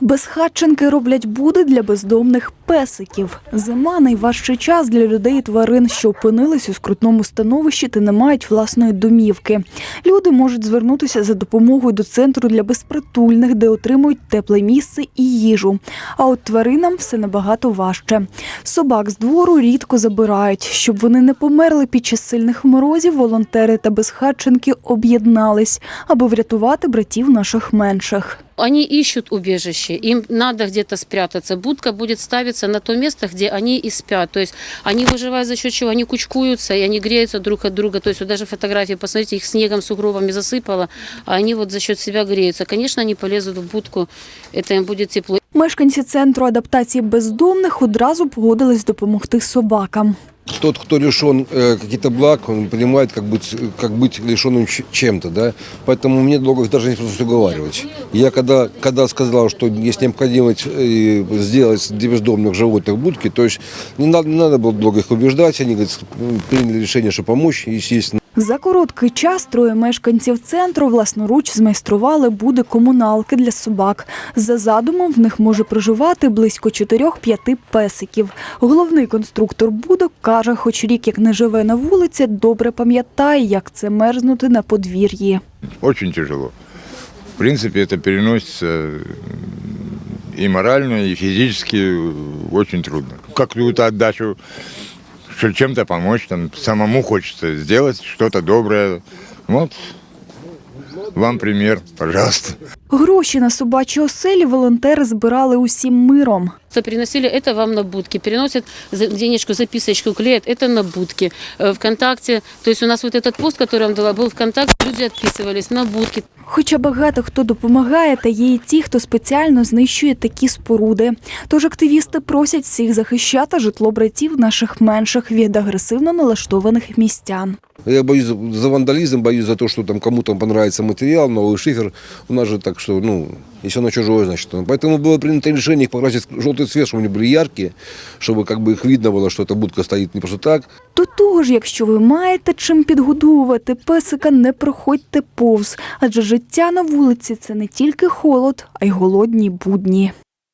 Безхатченки роблять буди для бездомних песиків. Зима найважчий час для людей і тварин, що опинились у скрутному становищі та не мають власної домівки. Люди можуть звернутися за допомогою до центру для безпритульних, де отримують тепле місце і їжу. А от тваринам все набагато важче. Собак з двору рідко забирають. Щоб вони не померли під час сильних морозів, волонтери та безхатченки об'єднались, аби врятувати братів наших менших. Они ищут убежище, им надо где-то спрятаться. Будка будет ставиться на то место, где они и спят. То есть они выживают за счет чего? Они кучкуются, и они греются друг от друга. То есть вот даже фотографии, посмотрите, их снегом, сугробами засыпало, а они вот за счет себя греются. Конечно, они полезут в будку, это им будет тепло. Мешканці центру адаптації бездомних одразу погодились допомогти собакам. Тот, кто лишен э, каких-то благ, он понимает, как быть, как быть лишенным ч- чем-то, да. Поэтому мне долго их даже не пришлось уговаривать. Я когда, когда сказал, что есть необходимость э, сделать для бездомных животных будки, то есть не надо, не надо было долго их убеждать, они говорит, приняли решение, что помочь, естественно. За короткий час троє мешканців центру власноруч змайстрували буди комуналки для собак. За задумом в них може проживати близько 4-5 песиків. Головний конструктор будок каже, хоч рік як не живе на вулиці, добре пам'ятає, як це мерзнути на подвір'ї. Очень тяжело. В принципе, это переносится м, и морально, физически э, очень трудно. Отдачу, что чем-то помочь, там, самому хочется сделать что-то доброе. Вот, вам пример, пожалуйста. Гроші на собачі оселі волонтери збирали усім миром. Что Переносили это вам на будки, переносят за- денежку, записочку, клеят, это на будки. Э, ВКонтакте, то есть у нас вот этот пост, который я вам дала, был ВКонтакте, люди отписывались на будки. Хоча багато хто допомагає, та є і ті, хто спеціально знищує такі споруди. Тож активісти просять всіх захищати житло братів наших менших від агресивно налаштованих містян. Я боюсь за- за вандализм, боюсь за то, что там кому-то понравится материал, новый шифер. У нас же так, что, ну, если оно чужое, значит. оно. Поэтому было принято решение их покрасить в желтый цвет, чтобы они были яркие, чтобы как бы их видно было, что эта будка стоит не просто так, До того ж, якщо ви маєте чим підгодовувати песика, не проходьте повз, адже життя на вулиці це не тільки холод, а й голодні будні.